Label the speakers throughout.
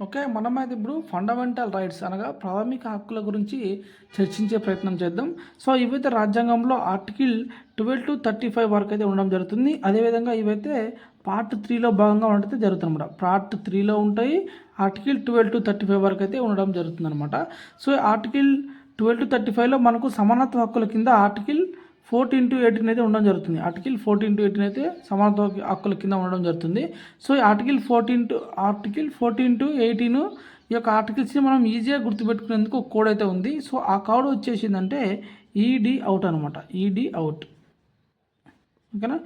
Speaker 1: Okay మనమైతే ఇప్పుడు fundamental rights అనగా ప్రాథమిక హక్కుల గురించి చర్చించే ప్రయత్నం చేద్దాం. సో ఇవైతే రాజ్యాంగంలో article twelve to thirty five వరకు అయితే ఉండడం జరుగుతుంది. అదేవిధంగా ఇవైతే పార్ట్ త్రీలో భాగంగా ఉండటం జరుగుతుంది పార్ట్ త్రీలో ఉంటాయి article twelve to thirty five వరకు అయితే ఉండడం జరుగుతుంది అనమాట so article twelve to thirty ఫైవ్లో మనకు సమానత్వ హక్కుల కింద ఆర్టికల్ ఫోర్టీన్ టు ఎయిటీన్ అయితే ఉండడం జరుగుతుంది. ఆర్టికల్ ఫోర్టీన్ టు ఎయిటీన్ అయితే సమానత్వ హక్కుల కింద ఉండడం జరుగుతుంది. సో ఈ article fourteen to article fourteen to eighteen ఈ యొక్క ఆర్టికల్స్ని మనం ఈజీగా గుర్తుపెట్టుకునేందుకు ఒక కోడ్ అయితే ఉంది. సో ఆ కోడ్ వచ్చేసిందంటే ఈడీ అవుట్ అనమాట ఈడీ అవుట్. ఓకేనా?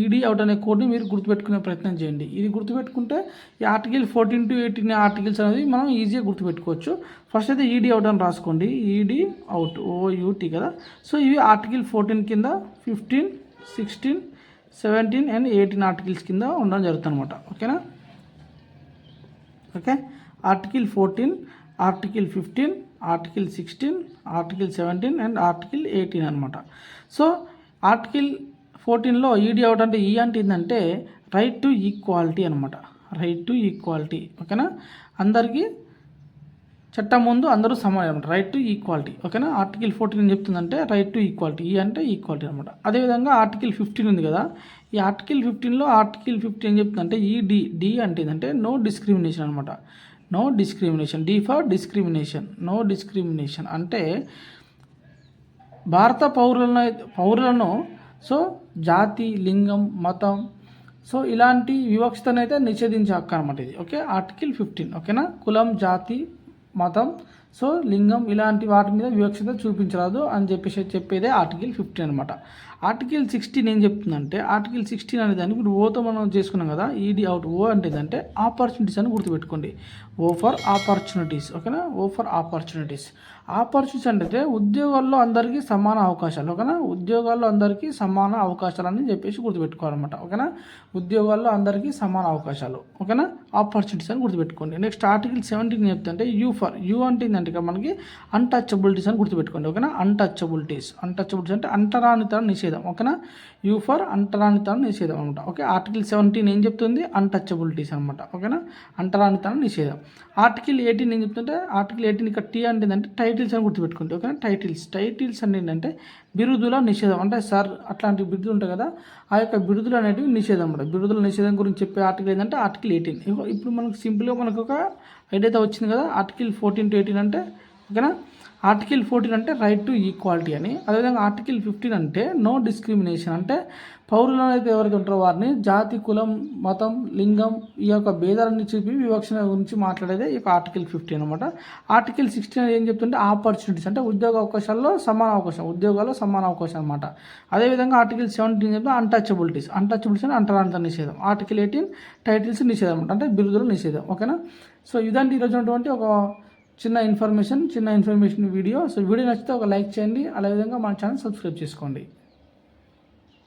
Speaker 1: ఈడీ అవుట్ అనే కోడ్ని మీరు గుర్తుపెట్టుకునే ప్రయత్నం చేయండి. ఇది గుర్తుపెట్టుకుంటే ఈ article fourteen to eighteen articles అనేది మనం ఈజీగా గుర్తుపెట్టుకోవచ్చు. ఫస్ట్ అయితే ఈడీ అవుట్ అని రాసుకోండి. ఈడీ అవుట్ ఓయూటీ కదా? సో ఇవి ఆర్టికల్ ఫోర్టీన్ కింద fifteen sixteen seventeen and eighteen articles కింద ఉండడం జరుగుతుంది అనమాట ఓకేనా? Okay? Article fourteen article fifteen article sixteen article seventeen and article eighteen అనమాట సో ఆర్టికల్ ఫోర్టీన్లో ఈడీ అవుట్ అంటే ఈ అంటే ఏంటంటే రైట్ టు ఈక్వాలిటీ అనమాట రైట్ టు ఈక్వాలిటీ. ఓకేనా? అందరికీ చట్టం ముందు అందరూ సమానం రైట్ టు ఈక్వాలిటీ. ఓకేనా? ఆర్టికల్ ఫోర్టీన్ ఏం చెప్తుందంటే రైట్ టు ఈక్వాలిటీ. ఈ అంటే ఈక్వాలిటీ అనమాట అదేవిధంగా ఆర్టికల్ ఫిఫ్టీన్ ఉంది కదా. ఈ ఆర్టికల్ ఫిఫ్టీన్లో ఆర్టికల్ ఫిఫ్టీన్ ఏం చెప్తుందంటే ఈ డి డి అంటే ఏంటంటే నో డిస్క్రిమినేషన్ అనమాట no discrimination. D for discrimination. No discrimination. అంటే భారత పౌరులను పౌరులను సో జాతి లింగం మతం. సో ఇలాంటి వివక్షతనైతే నిషేధించే హక్కు అనమాట ఇది. ఓకే? ఆర్టికల్ ఫిఫ్టీన్ ఓకేనా? కులం జాతి మతం సో లింగం ఇలాంటి వాటి మీద వివక్షత చూపించరాదు అని చెప్పేసి చెప్పేదే ఆర్టికల్ ఫిఫ్టీన్ అనమాట ఆర్టికల్ సిక్స్టీన్ ఏం చెప్తుందంటే ఆర్టికల్ సిక్స్టీన్ అనే దాన్ని ఇప్పుడు ఓతో మనం చేసుకున్నాం కదా ఈడీ అవుట్ ఓ అంటే ఏంటంటే ఆపర్చునిటీస్ అని గుర్తుపెట్టుకోండి. ఓ ఫర్ ఆపర్చునిటీస్ ఓకేనా? ఓ ఫర్ ఆపర్చునిటీస్. ఆపర్చునిటీస్ అంటే ఉద్యోగాల్లో అందరికీ సమాన అవకాశాలు ఓకేనా? ఉద్యోగాల్లో అందరికీ సమాన అవకాశాలు అని చెప్పేసి గుర్తుపెట్టుకోవాలన్నమాట ఓకేనా? ఉద్యోగాల్లో అందరికీ సమాన అవకాశాలు ఓకేనా? ఆపర్చునిటీస్ అని గుర్తుపెట్టుకోండి. నెక్స్ట్ ఆర్టికల్ సెవెంటీన్ చెప్తుంటే యూ ఫర్ యూ అంటే ఏంటంటే మనకి అన్టచబిలిటీస్ అని గుర్తుపెట్టుకోండి ఓకేనా? అన్టచబిలిటీస్ అన్టచబిలిటీస్ అంటే అంటరానితనం నిషేధం ఓకేనా? యూ ఫర్ అంటరానితనం నిషేధం అనమాట ఓకే? ఆర్టికల్ సెవెంటీన్ ఏం చెప్తుంది? అన్టచబిలిటీస్ అనమాట ఓకేనా? అంటరానితనం నిషేధం. ఆర్టికల్ ఎయిటీన్ ఏం చెప్తుంటే ఆర్టికల్ ఎయిటీన్ ఇక్కడ టీ అంటే ఏంటంటే టైటిల్స్ అని గుర్తుపెట్టుకోండి ఓకేనా? టైటిల్స్ టైటిల్స్ అంటే ఏంటంటే బిరుదుల నిషేధం అంటే సార్ అట్లాంటి బిరుదులు ఉంటాయి కదా ఆ యొక్క బిరుదులు అనేటివి నిషేధం అనమాట. బిరుదుల నిషేధం గురించి చెప్పే ఆర్టికల్ ఏంటంటే ఆర్టికల్ ఎయిటీన్ ఇప్పుడు మనకు సింపుల్గా మనకు ఒక ఐడియా వచ్చింది కదా ఆర్టికల్ ఫోర్టీన్ టు ఎయిటీన్ అంటే ఓకేనా? ఆర్టికల్ ఫోర్టీన్ అంటే రైట్ టు ఈక్వాలిటీ అని. అదేవిధంగా ఆర్టికల్ ఫిఫ్టీన్ అంటే నో డిస్క్రిమినేషన్ అంటే పౌరులు అయితే ఎవరైతే ఉంటారో వారిని జాతి కులం మతం లింగం ఈ యొక్క భేదాలన్నీ చూపి వివక్షణ గురించి మాట్లాడేది ఈ యొక్క ఆర్టికల్ ఫిఫ్టీన్ అనమాట ఆర్టికల్ సిక్స్టీన్ ఏం చెప్తుంటే ఆపర్చునిటీస్ అంటే ఉద్యోగ అవకాశాల్లో సమాన అవకాశం ఉద్యోగాల్లో సమాన అవకాశం అనమాట అదేవిధంగా ఆర్టికల్ సెవెంటీన్ చెప్తే అన్టచబిలిటీస్ అన్టచబిలిటీస్ అంటే అంటరాంత నిషేధం. ఆర్టికల్ ఎయిటీన్ టైటిల్స్ నిషేధం అనమాట అంటే బిరుదులు నిషేధం. ఓకేనా? సో ఇదంటే ఈరోజు ఉన్నటువంటి ఒక చిన్న ఇన్ఫర్మేషన్ చిన్న ఇన్ఫర్మేషన్ వీడియో. సో వీడియో నచ్చితే ఒక లైక్ చేయండి. అదేవిధంగా మన ఛానల్ సబ్స్క్రైబ్ చేసుకోండి.